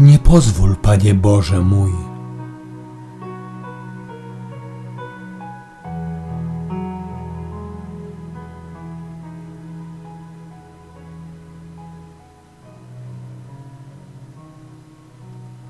Nie pozwól, Panie Boże mój.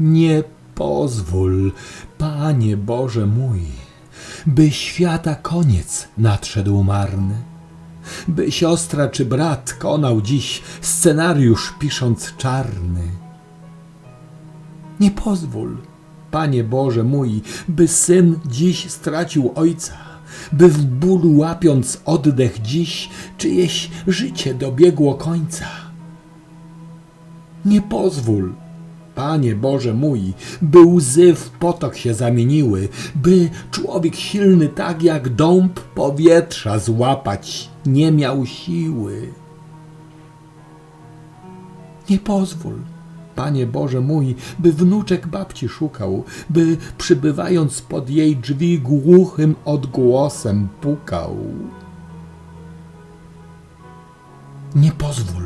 Nie pozwól, Panie Boże mój, by świata koniec nadszedł marny, by siostra czy brat konał dziś scenariusz pisząc czarny. Nie pozwól, Panie Boże mój, by syn dziś stracił ojca, by w bólu łapiąc oddech dziś czyjeś życie dobiegło końca. Nie pozwól, Panie Boże mój, by łzy w potok się zamieniły, by człowiek silny tak jak dąb powietrza złapać nie miał siły. Nie pozwól, Panie Boże mój, by wnuczek babci szukał, by przybywając pod jej drzwi głuchym odgłosem pukał. Nie pozwól,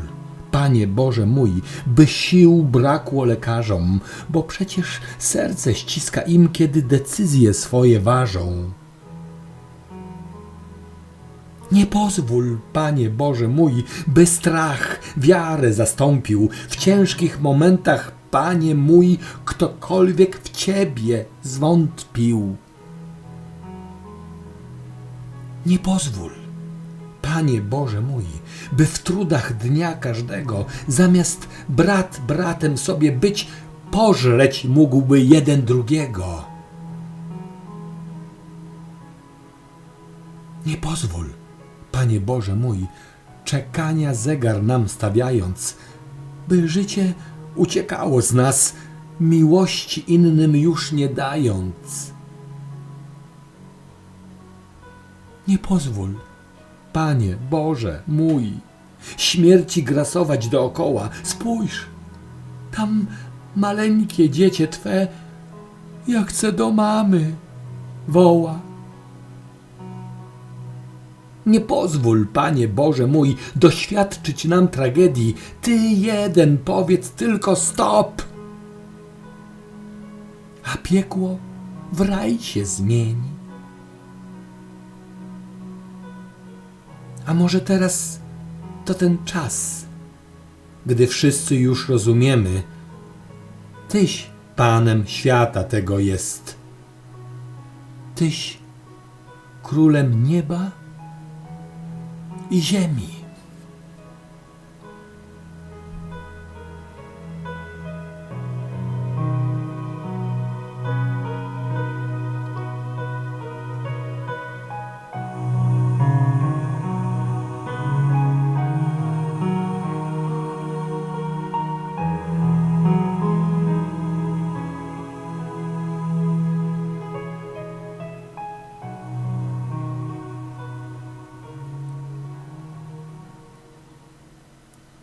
Panie Boże mój, by sił brakło lekarzom, bo przecież serce ściska im, kiedy decyzje swoje ważą. Nie pozwól, Panie Boże mój, by strach wiarę zastąpił. W ciężkich momentach, Panie mój, ktokolwiek w Ciebie zwątpił. Nie pozwól, Panie Boże mój, by w trudach dnia każdego, zamiast brat bratem sobie być, pożreć mógłby jeden drugiego. Nie pozwól, Panie Boże mój, czekania zegar nam stawiając, by życie uciekało z nas, miłości innym już nie dając. Nie pozwól, Panie Boże mój, śmierci grasować dookoła. Spójrz, tam maleńkie dziecię Twe, ja chcę do mamy, woła. Nie pozwól, Panie Boże mój, doświadczyć nam tragedii. Ty jeden powiedz tylko stop. A piekło w raj się zmieni. A może teraz to ten czas, gdy wszyscy już rozumiemy, Tyś Panem świata tego jest. Tyś królem nieba e geme.